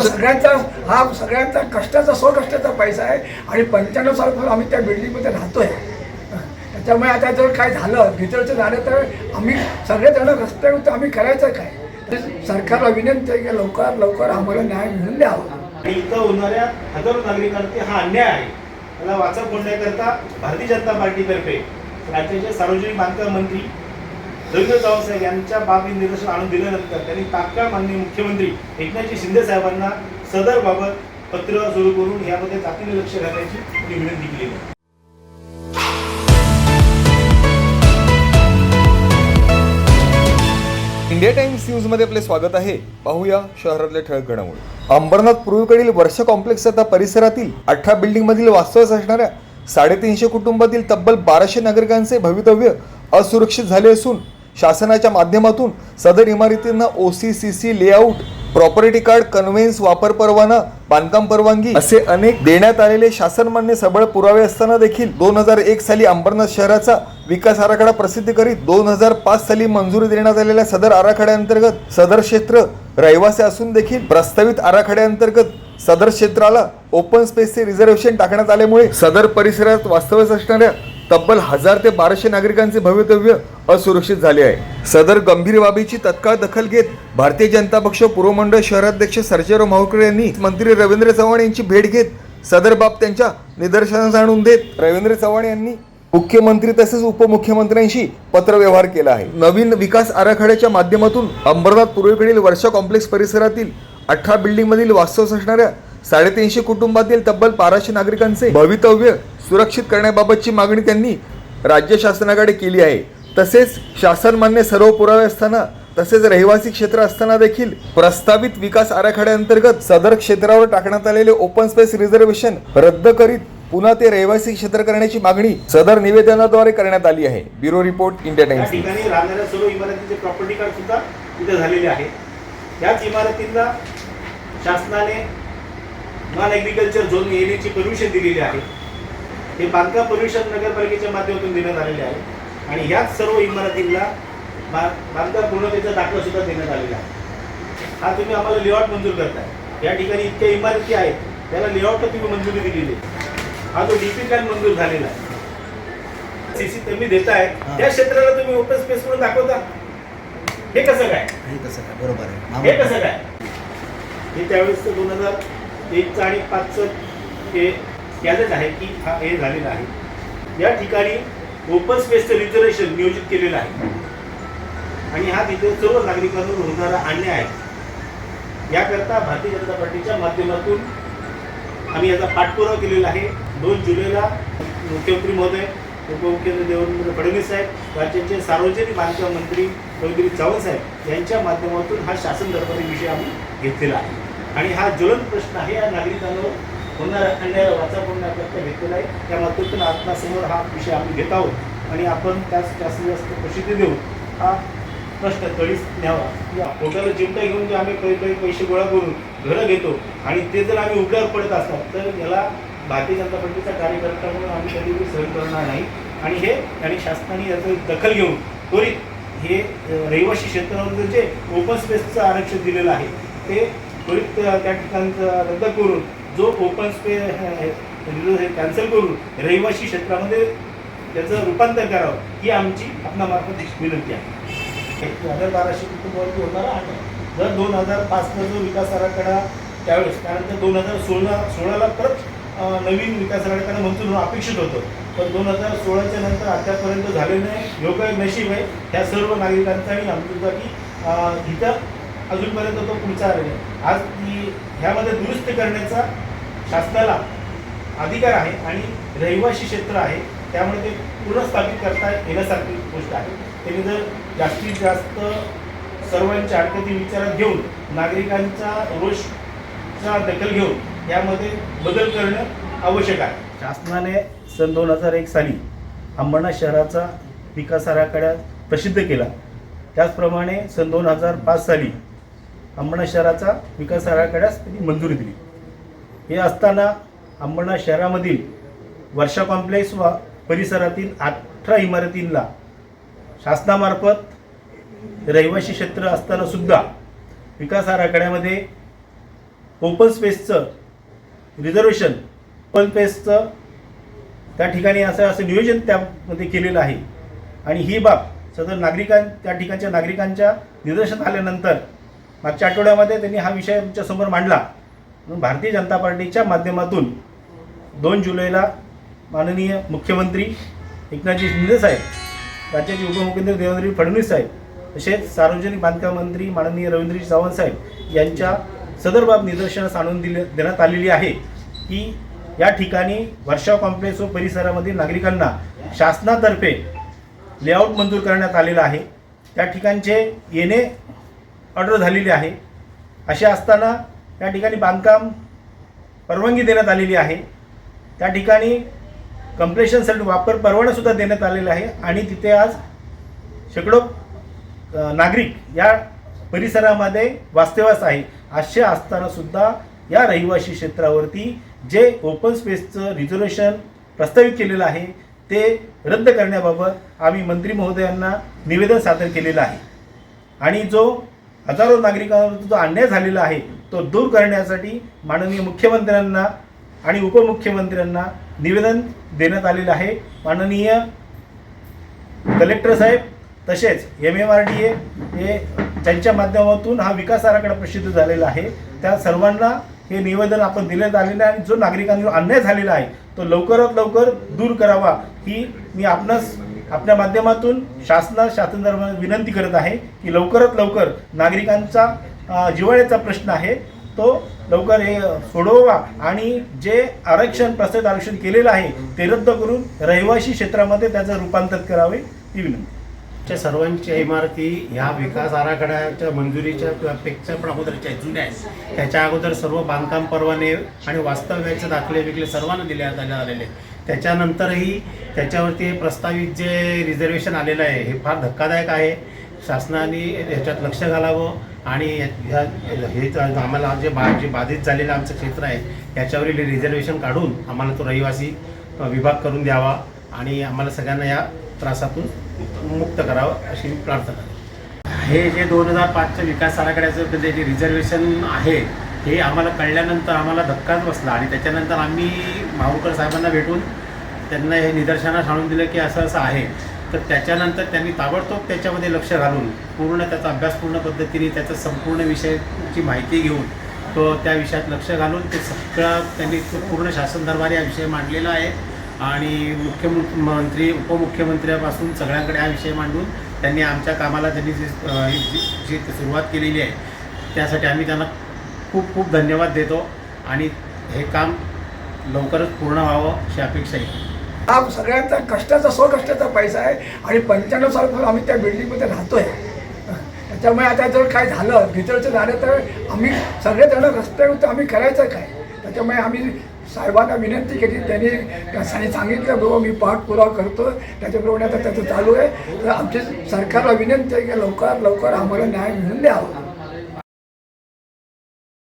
सगळ्यांचा हा सगळ्यांचा कष्टाचा स्वकष्टाचा पैसा आहे आणि पंच्याण्णव सालापासून आम्ही त्या बिल्डिंगमध्ये राहतोय. त्याच्यामुळे आता जर काय झालं भीतरचं झालं तर आम्ही सगळेजण रस्त्यावर आम्ही करायचं काय? तर सरकारला विनंती आहे की लवकर लवकर आम्हाला न्याय मिळून द्यावा. आणि इथं होणाऱ्या हजारो नागरिकांवरती हा अन्याय आहे. त्याला वाचा फोडण्याकरता भारतीय जनता पार्टीतर्फे राज्याचे सार्वजनिक बांधकाम मंत्री रवींद्र चव्हाण यांच्या बाबी निदर्शन आणून दिल्यानंतर त्यांनी तात्काळ माननीय मुख्यमंत्री एकनाथजी शिंदे साहेबांना सदर बाबत पत्र सुरू करून यामध्ये तातडीने लक्ष घालण्याची विनंती केली आहे. इंडिया टाइम्स न्यूजमध्ये आपले स्वागत आहे. पाहूया शहरातले ठळक घडामोडी. अंबरनाथ पूर्वेकडील वर्ष कॉम्प्लेक्स आता परिसरातील अठरा बिल्डिंग मधील वास्तव्यास असणाऱ्या साडेतीनशे कुटुंबातील तब्बल बाराशे नागरिकांचे भवितव्य असुरक्षित झाले असून शासनाच्या माध्यमातून सदर इमारतींना O C C C layout property card conveyance वापर परवाना बांधकाम परवानगी असे अनेक देण्यात आलेले शासनमान्य सबळ पुरावे असताना देखील दोन हजार एक साली अंबरनाथ शहराचा विकास आराखडा प्रसिद्ध करीत दोन हजार पाच साली मंजुरी देण्यात आलेल्या सदर आराखड्याअंतर्गत सदर क्षेत्र रहिवासी असून देखील प्रस्तावित आराखड्याअंतर्गत सदर क्षेत्राला ओपन स्पेसचे रिझर्वेशन टाकण्यात आल्यामुळे सदर परिसरात वास्तव्यास असणाऱ्या तब्बल हजार ते बाराशे नागरिकांचे भवितव्य असुरक्षित झाले आहे. सदर गंभीर बाबीची तत्काळ दखल घेत भारतीय जनता पक्ष पूर्वमंडळ शहराध्यक्ष सर्जेराव माहुरकर यांनी मंत्री रवींद्र चव्हाण यांची भेट घेत सदर बाब त्यांच्या निदर्शनास आणून देत रवींद्र चव्हाण यांनी मुख्यमंत्री तसेच उपमुख्यमंत्र्यांशी पत्रव्यवहार केला आहे. नवीन विकास आराखड्याच्या माध्यमातून अंबरनाथ पूर्वेकडील वर्षा कॉम्प्लेक्स परिसरातील अठरा बिल्डिंग मधील वास्तव असणाऱ्या साडेतीनशे कुटुंबातील तब्बल बाराशे नागरिकांचे भवितव्य सुरक्षित करण्याबाबतची मागणी त्यांनी राज्य शासनाकडे केली आहे. तसेच शासन मान्य सर्व पुरावे असताना तसेच रहिवासी क्षेत्र असताना देखील प्रस्तावित विकास आराखड्याअंतर्गत सदर क्षेत्रावर टाकण्यात आलेले ओपन स्पेस रिझर्वेशन रद्द करीत पुन्हा ते रहिवासी क्षेत्र करण्याची मागणी सदर निवेदनाद्वारे करण्यात आली आहे. Bureau report India Times. सर्व इमारतीचे प्रॉपर्टी कार्ड सुद्धा इथे झालेले आहे याच इमारतींना शासनाने नॉन ॲग्रिकल्चर झोन येण्याची परमिशन दिलेली आहे. हे बांधकाम परमिशन नगरपालिकेच्या माध्यमातून देण्यात आलेले आहे. आणि याच सर्व इमारतींना बा- बांधकाम पूर्णतेचा दाखला सुद्धा देण्यात आलेला आहे. हा तुम्ही आम्हाला लेआउट मंजूर करताय. या ठिकाणी इतक्या इमारती आहेत त्याला लेआउट तुम्ही मंजुरी दिलेली आहे. हा जो डीपी प्लॅन मंजूर झालेला आहे. सीसी तुम्ही देताय त्या क्षेत्राला तुम्ही ओपन स्पेस म्हणून दाखवता? हे कसं काय? हे कसं काय? बरोबर आहे. हे कसं काय? हे त्यावेळेस दोन हजार एकचं आणि पाचचं हे यादच आहे की हा हे झालेलं आहे. या ठिकाणी ओपन स्पेसचं रिझर्वेशन नियोजित केलेलं आहे. आणि हा तिथे सर्व नागरिकांवर होणारा अन्याय आहे. याकरता भारतीय जनता पार्टीच्या माध्यमातून आम्ही याचा पाठपुरावा केलेला आहे. दोन जुलैला मुख्यमंत्री महोदय उपमुख्यमंत्री देवेंद्र फडणवीस साहेब राज्याचे सार्वजनिक बांधकाम मंत्री रवींद्र चव्हाण साहेब यांच्या माध्यमातून हा शासन दरबारी विषय आम्ही घेतलेला आहे. आणि हा ज्वलंत प्रश्न आहे या नागरिकांवर होणाऱ्या अन्यायाला वाचा फोडण्याकरता घेतलेला आहे. त्या माध्यमातून आत्मासमोर हा विषय आम्ही घेत आहोत. आणि आपण त्यास जास्तीत जास्त प्रसिद्धी देऊन हा प्रश्न तडीस न्यावा. या पोटाला चिमटा घेऊन जे आम्ही काही काही पैसे गोळा करून घरं घेतो आणि ते जर आम्ही उघड्यावर पडत असतात तर याला भारतीय जनता पार्टीचा कार्यकर्ता म्हणून आम्ही कधी सहन करणार नाही. आणि हे आणि शासनाने याचं दखल घेऊन त्वरित हे रहिवासी क्षेत्रामध्ये जे ओपन स्पेसचं आरक्षण दिलेलं आहे ते त्वरित त्या त्या ठिकाणचं रद्द करून जो ओपन स्पेस कॅन्सल करून रहिवासी क्षेत्रामध्ये त्याचं रूपांतर करावं ही आमची आपणामार्फत विनंती आहे. एक हजार बाराशे कुटुंबावरती होणारा आहे जर दोन हजार पाचला जो विकास आराखडा त्यावेळेस त्यानंतर दोन हजार सोळा सोळाला परत नवीन विकास आराखडा मंजूर होणं अपेक्षित होतं. पण दोन हजार सोळाच्या नंतर अद्यापर्यंत झालेलं नाही योग्य नशीब आहे ह्या सर्व नागरिकांचा आणि आमचा इथं अजूनपर्यंत तो पुढचा आलेला आहे. आज ती ह्यामध्ये दुरुस्त करण्याचा शासनाला अधिकार आहे आणि रहिवासी क्षेत्र आहे. त्यामुळे ते पुनर्स्थापित करता येण्यासारखी गोष्ट आहे. त्यांनी जर जास्तीत जास्त सर्वांच्या हरकती विचारात घेऊन नागरिकांचा रोषचा दखल घेऊन यामध्ये बदल करणं आवश्यक आहे. शासनाने सन दोन हजार एक साली अंबरनाथ शहराचा विकास आराखडा प्रसिद्ध केला. त्याचप्रमाणे सन दोन हजार पाच साली अंबरनाथ शहराचा विकास आराखड्यास त्यांनी मंजुरी दिली. हे असताना अंबरनाथ शहरामधील वर्षा कॉम्प्लेक्स व परिसरातील अठरा इमारतींना शासनामार्फत रहिवासी क्षेत्र असतानासुद्धा विकास आराखड्यामध्ये ओपन स्पेसचं रिझर्वेशन ओपन स्पेसचं त्या ठिकाणी असं असं नियोजन त्यामध्ये केलेलं आहे. आणि ही बाब सदर नागरिकां त्या ठिकाणच्या नागरिकांच्या निदर्शनात आल्यानंतर मागच्या आठवड्यामध्ये त्यांनी हा विषय आमच्यासमोर मांडला. म्हणून भारतीय जनता पार्टीच्या माध्यमातून दोन जुलैला माननीय मुख्यमंत्री एकनाथजी शिंदे साहेब राज्याचे उपमुख्यमंत्री देवेंद्र फडणवीस साहेब तसेच सार्वजनिक बांधकाम मंत्री माननीय रवींद्रजी सावंत साहेब यांच्या सदर बाब निदर्शनास आणून दिले देण्यात आलेली आहे. की या ठिकाणी वर्षा कॉम्प्लेक्स व परिसरामधील नागरिकांना शासनातर्फे लेआउट मंजूर करण्यात आलेला आहे. त्या ठिकाणचे येणे ऑर्डर झालेली आहे. असे असताना या ठिकाणी बांधकाम परवानगी देण्यात आलेली आहे. त्या ठिकाणी कंप्रेशनसाठी वापर परवानासुद्धा देण्यात आलेला आहे आणि तिथे आज शेकडो नागरिक या परिसरामध्ये वास्तव्यास आहे. असे असतानासुद्धा या रहिवासी क्षेत्रावरती जे ओपन स्पेसचं रिझर्वेशन प्रस्तावित केलेलं आहे ते रद्द करण्याबाबत आम्ही मंत्री महोदयांना निवेदन सादर केलेलं आहे. आणि जो हजारो नागरिकांवर जो अन्याय झालेला आहे तो दूर करण्यासाठी माननीय मुख्यमंत्र्यांना आणि उपमुख्यमंत्र्यांना निवेदन देण्यात आलेलं आहे. माननीय कलेक्टर साहेब तसेच M M R D A हे त्यांच्या माध्यमातून हा विकास आराखडा प्रसिद्ध झालेला आहे त्या सर्वांना हे निवेदन आपण दिण्यात आलेलं आहे. आणि जो नागरिकांवर अन्याय झालेला आहे तो लवकरात लवकर दूर करावा. ही मी आपणास आपल्या माध्यमातून शासना शासन दरम्यान विनंती करत आहे की लवकरात लवकर नागरिकांचा जिवाळ्याचा जिव्हाळ्याचा प्रश्न आहे तो लवकर हे सोडवा आणि जे आरक्षण प्रस्तावित आरक्षण केलेलं आहे ते रद्द करून रहिवासी क्षेत्रामध्ये त्याचं रूपांतर करावे ही विनंती च्या सर्वांच्या इमारती ह्या विकास आराखड्याच्या मंजुरीच्या पेक्षा पण अगोदरच्या जुन्या आहेत त्याच्या अगोदर सर्व बांधकाम परवाने आणि वास्तव्याचे दाखले बिकले सर्वांना दिले झाले आलेले आहेत. त्याच्यानंतरही त्याच्यावरती प्रस्तावित जे रिझर्वेशन आलेलं आहे हे फार धक्कादायक आहे. शासनाने ह्याच्यात लक्ष घालावं आणि ह्या हे आम्हाला जे बा जे बाधित झालेलं आमचं क्षेत्र आहे त्याच्यावरील रिझर्वेशन काढून आम्हाला तो रहिवासी विभाग करून द्यावा आणि आम्हाला सगळ्यांना या त्रासातून मुक्त करावं अशी मी प्रार्थना हे जे दोन हजार पाचच्या विकास आराखड्याचं जे रिझर्वेशन आहे हे आम्हाला कळल्यानंतर आम्हाला धक्काच बसला आणि त्याच्यानंतर आम्ही माहूरकर साहेबांना भेटून त्यांना हे निदर्शनास आणून दिलं की असं असं आहे. तर त्याच्यानंतर त्यांनी ताबडतोब त्याच्यामध्ये लक्ष घालून पूर्ण त्याचा अभ्यासपूर्ण पद्धतीने त्याचा संपूर्ण विषयाची माहिती घेऊन तो त्या विषयात लक्ष घालून ते सगळं त्यांनी पूर्ण शासन दरबार हा विषय मांडलेला आहे. आणि मुख्यमंत्री उपमुख्यमंत्र्यापासून सगळ्यांकडे हा विषय मांडून त्यांनी आमच्या कामाला त्यांनी जी- जी सुरुवात केलेली आहे त्यासाठी आम्ही त्यांना खूप खूप धन्यवाद देतो आणि हे काम लवकरच पूर्ण व्हावं अशी अपेक्षा आहे. हा सगळ्यांचा कष्टाचा स्वकष्टाचा पैसा आहे आणि पंच्याण्णव सालपासून आम्ही त्या बिल्डिंगमध्ये राहतोय. त्याच्यामुळे आता जर काय झालं भीतरचं झालं तर आम्ही सगळेजण रस्त्यावर तर आम्ही करायचं काय? त्याच्यामुळे आम्ही साहेबांना विनंती केली त्यांनी त्यांनी सांगितलं बाबा मी पाठपुरावा करतो त्याच्याप्रमाणे आता त्याचं चालू आहे. तर आमची सरकारला विनंती आहे की लवकर लवकर आम्हाला न्याय मिळून द्यावा.